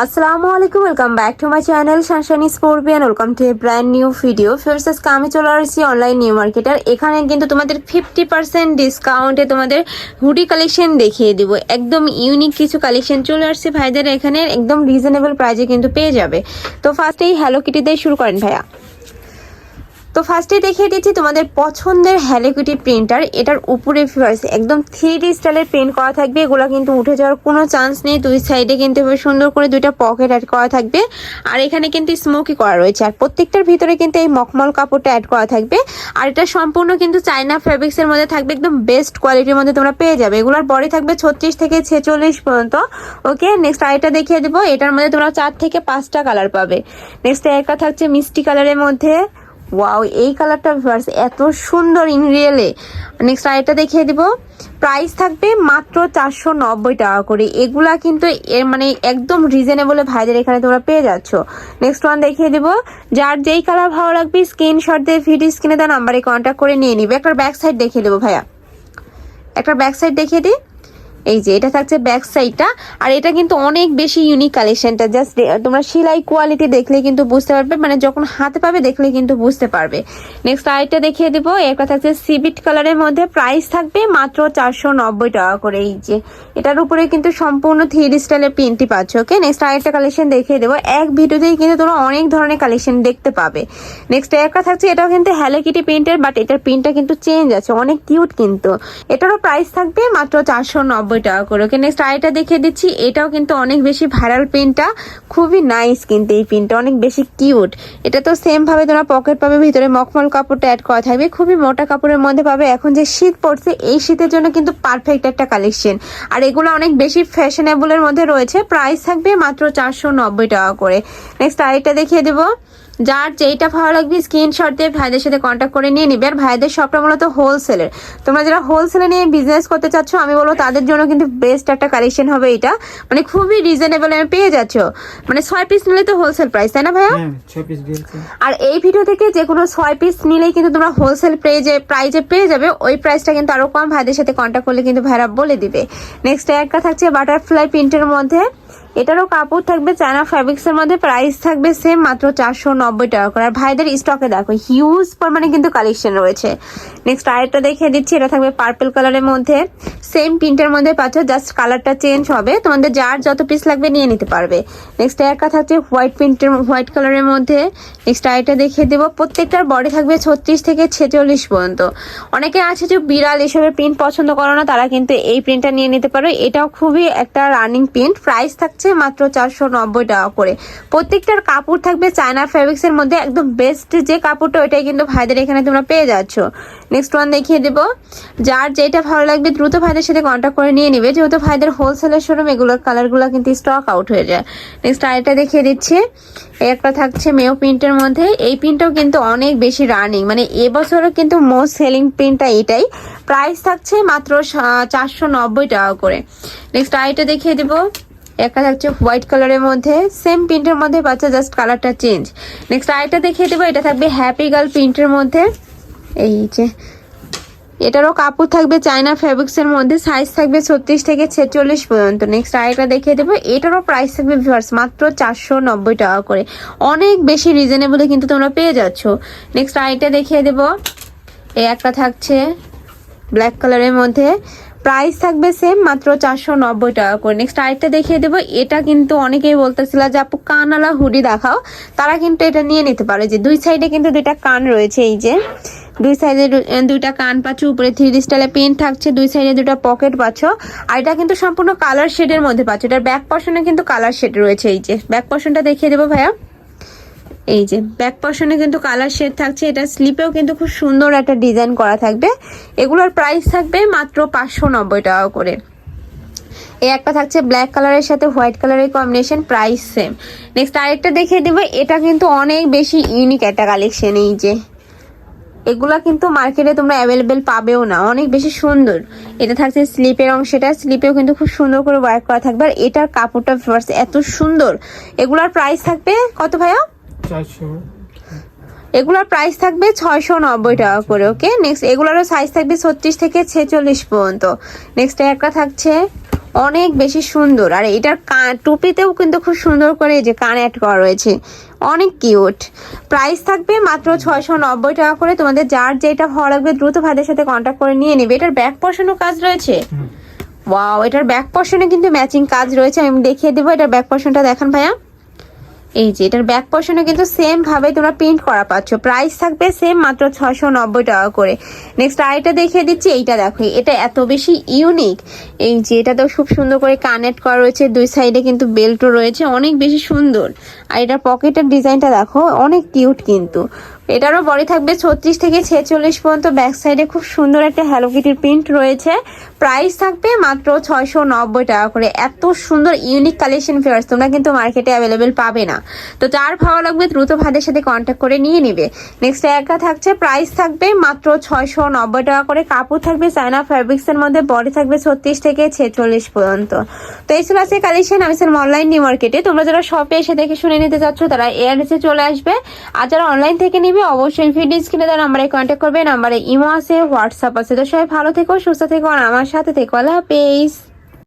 আসসালামু আলাইকুম welcome back to my channel সানশানি scorpion welcome to a brand new video first আজকে আমি চলে আসছি অনলাইন নিউ মার্কেটার এখানে কিন্তু তোমাদের ফিফটি পার্সেন্ট ডিসকাউন্টে তোমাদের হুডি কালেকশন দেখিয়ে দিব। একদম ইউনিক কিছু কালেকশন চলে আসছে ভাইদের এখানে। একদম রিজনেবল প্রাইজে কিন্তু পেয়ে যাবে। তো ফার্স্টেই হ্যালো কিটি দিয়ে শুরু করেন ভাইয়া। তো ফার্স্টে দেখিয়ে দিচ্ছি তোমাদের পছন্দের হ্যালোকিটি প্রিন্টার। এটার উপরে একদম থ্রি ডি স্টাইলের প্রিন্ট করা থাকবে। এগুলো কিন্তু উঠে যাওয়ার কোনো চান্স নেই। দুই সাইডে কিন্তু সুন্দর করে দুইটা পকেট অ্যাড করা থাকবে। আর এখানে কিন্তু স্মোকি করা রয়েছে। আর প্রত্যেকটার ভিতরে কিন্তু এই মখমল কাপড়টা অ্যাড করা থাকবে। আর এটা সম্পূর্ণ কিন্তু চাইনা ফেব্রিক্সের মধ্যে থাকবে। একদম বেস্ট কোয়ালিটির মধ্যে তোমরা পেয়ে যাবে। এগুলোর বডি থাকবে ছত্রিশ থেকে ছেচল্লিশ পর্যন্ত। ওকে নেক্সট আরেকটা দেখিয়ে দেবো। এটার মধ্যে তোমরা চার থেকে পাঁচটা কালার পাবে। নেক্সট একটা থাকছে মিষ্টি কালারের মধ্যে। ওয়াও এই কালারটা ভিউয়ার্স এত সুন্দর ইন রিয়েলে নেক্সট আরেকটা দেখিয়ে দিব। প্রাইস থাকবে মাত্র চারশো নব্বই টাকা করে। এগুলা কিন্তু এর মানে একদম রিজনেবলে ভাইদের এখানে তোমরা পেয়ে যাচ্ছ। নেক্সট ওয়ান দেখিয়ে দিব। যার যেই কালার ভালো লাগবে স্ক্রিনশট দিয়ে ভিডিও স্ক্রিনে দেওয়া নাম্বারে কন্ট্যাক্ট করে নিয়ে নিবে। একটা ব্যাক সাইড দেখিয়ে দেবো ভাইয়া। একটা ব্যাক সাইড দেখিয়ে দিই। এই যে, এটা থাকছে ব্যাক সাইডটা আর এটা কিন্তু অনেক বেশি ইউনিক কালেকশনটা জাস্ট তোমরা সেলাই কোয়ালিটি দেখলে কিন্তু বুঝতে পারবে মানে যখন হাতে পাবে দেখলে কিন্তু বুঝতে পারবে। নেক্সট আরেকটা দেখিয়ে দিব একটা থাকছে সিবিট কালারের মধ্যে প্রাইস থাকবে মাত্র চারশো নব্বই টাকা করে। এই যে, এটার উপরে কিন্তু সম্পূর্ণ থ্রি স্টাইলের প্রিন্টই পাচ্ছ ওকে নেক্সট আরেকটা কালেকশন দেখিয়ে দেবো। এক ভিডিওতেই কিন্তু তোমরা অনেক ধরনের কালেকশন দেখতে পাবে। নেক্সট একটা থাকছে, এটাও কিন্তু হ্যালো কিটি প্রিন্টের বাট এটার প্রিন্টটা কিন্তু চেঞ্জ আছে, অনেক কিউট কিন্তু। এটারও প্রাইস থাকবে মাত্র চারশো নব্বই নব্বই টাকা করে। ওকে নেক্সট আরেকটা দেখিয়ে দিচ্ছি। এটাও কিন্তু অনেক বেশি ভাইরাল প্রিন্টটা খুবই নাইস কিন্তু এই প্রিন্টটা অনেক বেশি কিউট এটা তো সেম ভাবে তোমরা পকেট পাবে, ভিতরে মখমল কাপড়টা অ্যাড করা থাকবে। খুবই মোটা কাপড়ের মধ্যে পাবে। এখন যে শীত পড়ছে, এই শীতের জন্য কিন্তু পারফেক্ট একটা কালেকশন আর এগুলো অনেক বেশি ফ্যাশনেবলের মধ্যে রয়েছে। প্রাইস থাকবে মাত্র চারশো নব্বই টাকা করে। নেক্সট আরেকটা দেখিয়ে দেবো। যার যেইটা ভালো লাগবে স্ক্রিনশট দিয়ে ভাইদের সাথে কন্ট্যাক্ট করে নিয়ে নিবে। আর ভাইদের সবটা মূলত হোলসেলের তোমরা যারা হোলসেলে নিয়ে বিজনেস করতে চাচ্ছ আমি বলব তাদের জন্য কিন্তু বেস্ট একটা কালেকশন হবে এটা মানে খুবই রিজনেবল আমি পেয়ে যাচ্ছ। মানে ছয় পিস নিলে তো হোলসেল প্রাইস তাই না ভাইয়া? হ্যাঁ আর এই ভিডিও থেকে যে কোনো ছয় পিস নিলেই কিন্তু তোমরা হোলসেল প্রাইজে প্রাইজে পেয়ে যাবে। ওই প্রাইসটা কিন্তু আরও কম ভাইদের সাথে কন্ট্যাক্ট করলে কিন্তু ভাইরা বলে দিবে। নেক্সট একটা থাকছে বাটারফ্লাই প্রিন্টের মধ্যে। এটারও কাপড় থাকবে চায়না ফ্যাব্রিক্স এর মধ্যে প্রাইস থাকবে সেম মাত্র চারশো নব্বই টাকা করে। আর ভাইদের স্টকে দেখো হিউজ পরিমাণে কিন্তু কালেকশন রয়েছে। নেক্সট আরেকটা দেখিয়ে দিচ্ছি, এটা থাকবে পার্পল কালারের মধ্যে। সেম প্রিন্টের মধ্যে পাচ্ছ জাস্ট কালারটা চেঞ্জ হবে। তোমাদের যার যত পিস লাগবে নিয়ে নিতে পারবে। নেক্সট একটা থাকছে হোয়াইট প্রিন্টের হোয়াইট কালারের মধ্যে। নেক্সট আরেকটা দেখিয়ে দেবো প্রত্যেকটার বডি থাকবে ছত্রিশ থেকে ছেচল্লিশ পর্যন্ত। অনেকে আছে যে বিড়াল এসবের প্রিন্ট পছন্দ করো না, তারা কিন্তু এই প্রিন্টটা নিয়ে নিতে পারো এটাও খুবই একটা রানিং প্রিন্ট প্রাইস থাকছে মাত্র চারশো নব্বই টাকা করে। প্রত্যেকটার কাপড় থাকবে চায়না ফেব্রিক্স এর মধ্যে। একদম বেস্ট যে কাপড়টা, ওইটাই কিন্তু ভাইদের এখানে তোমরা পেয়ে যাচ্ছ। নেক্সট ওয়ান দেখিয়ে দেবো। যার যেটা ভালো লাগবে দ্রুত ভাইদের সাথে কন্ট্যাক্ট করে নিয়ে নিবে। যেহেতু ভাইদের হোলসেলের শোরুম এগুলোর কালারগুলো কিন্তু স্টক আউট হয়ে যায়। নেক্সট আরেকটা দেখিয়ে দিচ্ছে। একটা থাকছে মেও প্রিন্টের মধ্যে। এই প্রিন্টটাও কিন্তু অনেক বেশি রানিং মানে এবছরও কিন্তু মোস্ট সেলিং প্রিন্টটা এটাই। প্রাইস থাকছে মাত্র চারশো নব্বই টাকা করে। নেক্সট আরেকটা দেখিয়ে দেবো। একটা থাকছে হোয়াইট কালারের মধ্যে সেম প্রিন্টের মধ্যে পাচ্ছে জাস্ট কালারটা চেঞ্জ নেক্সট আরেকটা দেখিয়ে দেবো, এটা থাকবে হ্যাপি গার্ল প্রিন্টের মধ্যে। এই যে, এটারও কাপড় থাকবে চায়না ফ্যাব্রিক্স এর মধ্যে সাইজ থাকবে ছত্রিশ থেকে ছেচল্লিশ পর্যন্ত। নেক্সট আরেকটা দেখিয়ে দেবো, এটারও প্রাইস থাকবে ভিভার্স মাত্র চারশো নব্বই টাকা করে। অনেক বেশি রিজনেবলে কিন্তু তোমরা পেয়ে যাচ্ছ। নেক্সট আরেকটা দেখিয়ে দেবো, এই একটা থাকছে ব্ল্যাক কালারের মধ্যে। প্রাইস থাকবে সেম মাত্র চারশো নব্বই টাকা করে। নেক্সট আরেকটা দেখিয়ে দেবো। এটা কিন্তু অনেকেই বলতেছিল যে, আপু কানওয়ালা হুডি দেখাও। তারা কিন্তু এটা নিয়ে নিতে পারে যে, দুই সাইডে কিন্তু দুইটা কান রয়েছে এই যে। দুই সাইডে দুইটা কান পাচ্ছ, উপরে থ্রি স্টাইলে পেন থাকছে, দুই সাইডে দুটো পকেট পাচ্ছ। আর এটা কিন্তু সম্পূর্ণ কালার শেডের মধ্যে পাচ্ছ। এটার ব্যাক পশনে কিন্তু কালার শেড রয়েছে এই যে। ব্যাক পশনটা দেখিয়ে দেবো ভাইয়া। এই যে ব্যাক পশনে কিন্তু কালার শেড থাকছে, এটা স্লিপেও কিন্তু খুব সুন্দর একটা ডিজাইন করা থাকবে। এগুলোর প্রাইস থাকবে মাত্র পাঁচশো নব্বই টাকা করে। এই একটা থাকছে ব্ল্যাক কালারের সাথে হোয়াইট কালারের কম্বিনেশন প্রাইস সেম নেক্সট আরেকটা দেখিয়ে দেবো, এটা কিন্তু অনেক বেশি ইউনিক একটা কালেকশন এই যে। এগুলা কিন্তু মার্কেটে তোমরা অ্যাভেলেবেল পাবেও না, অনেক বেশি সুন্দর। এটা থাকছে স্লিপের অংশটা স্লিপেও কিন্তু খুব সুন্দর করে ওয়ার্ক করা থাকবে। আর এটার কাপড়টা এত সুন্দর। এগুলার প্রাইস থাকবে কত চারশো এগুলোর প্রাইস থাকবে ছয়শো নব্বই টাকা করে ওকে নেক্সট এগুলোরও সাইজ থাকবে ছত্রিশ থেকে ছেচল্লিশ পর্যন্ত। নেক্সট একটা থাকছে অনেক বেশি সুন্দর। আর এটার কা- টুপিতেও কিন্তু খুব সুন্দর করে যে কান অ্যাড করা রয়েছে। অনেক কিউট প্রাইস থাকবে মাত্র ছয়শো নব্বই টাকা করে। তোমাদের যার যেটা ভালো লাগবে দ্রুত ভাইদের সাথে কন্ট্যাক্ট করে নিয়ে নেবে। এটার ব্যাক পশনও কাজ রয়েছে? ওয়াও এটার ব্যাক পশনে কিন্তু ম্যাচিং কাজ রয়েছে। আমি দেখিয়ে দেবো এটার ব্যাক পশনটা দেখান ভাইয়া। এই যে, এটার ব্যাক পোর্শনে কিন্তু সেম ভাবে তোমরা প্রিন্ট করা পাচ্ছ। প্রাইস থাকবে সেম মাত্র ছশো নব্বই টাকা করে। নেক্সট আরেকটা দেখিয়ে দিচ্ছি, এইটা দেখো, এটা এত বেশি ইউনিক এই যে, এটা তো খুব সুন্দর করে কানেক্ট করা রয়েছে, দুই সাইডে কিন্তু বেল্টও রয়েছে, অনেক বেশি সুন্দর। আর এটার পকেটের ডিজাইনটা দেখো, অনেক কিউট কিন্তু। এটারও বডি থাকবে ছত্রিশ থেকে ছেচল্লিশ পর্যন্ত ব্যাক সাইডে খুব সুন্দর একটা হ্যালো কিটির প্রিন্ট রয়েছে। প্রাইস থাকবে মাত্র ছয়শো নব্বই টাকা করে। এত সুন্দর ইউনিক কালেকশন ফেয়ার্স তোমরা কিন্তু মার্কেটে অ্যাভেলেবেল পাবে না। তো যার ভালো লাগবে দ্রুত ভাইদের সাথে কন্ট্যাক্ট করে নিয়ে নিবে। নেক্সট একটা থাকছে প্রাইস থাকবে মাত্র ছয়শো নব্বই টাকা করে। কাপড় থাকবে চায়না ফ্যাব্রিক্স এর মধ্যে বডি থাকবে ছত্রিশ থেকে ছেচল্লিশ পর্যন্ত। তো এই আজকে কালেকশন আমি ছিলাম অনলাইন নিউ মার্কেটে তোমরা যারা শপে এসে দেখে শুনে নিতে চাচ্ছ, তারা এয়ার চলে আসবে। আর যারা অনলাইন থেকে নিবে অবশ্যই ভিডিও স্ক্রিনে তার নাম্বারে কন্ট্যাক্ট করবে নাম্বারে ইমো আছে হোয়াটসঅ্যাপ আছে। তো সবাই ভালো থেকো, সুস্থ থেকো, আর আমার সাথে থেকো। আল্লাহ হাফেজ।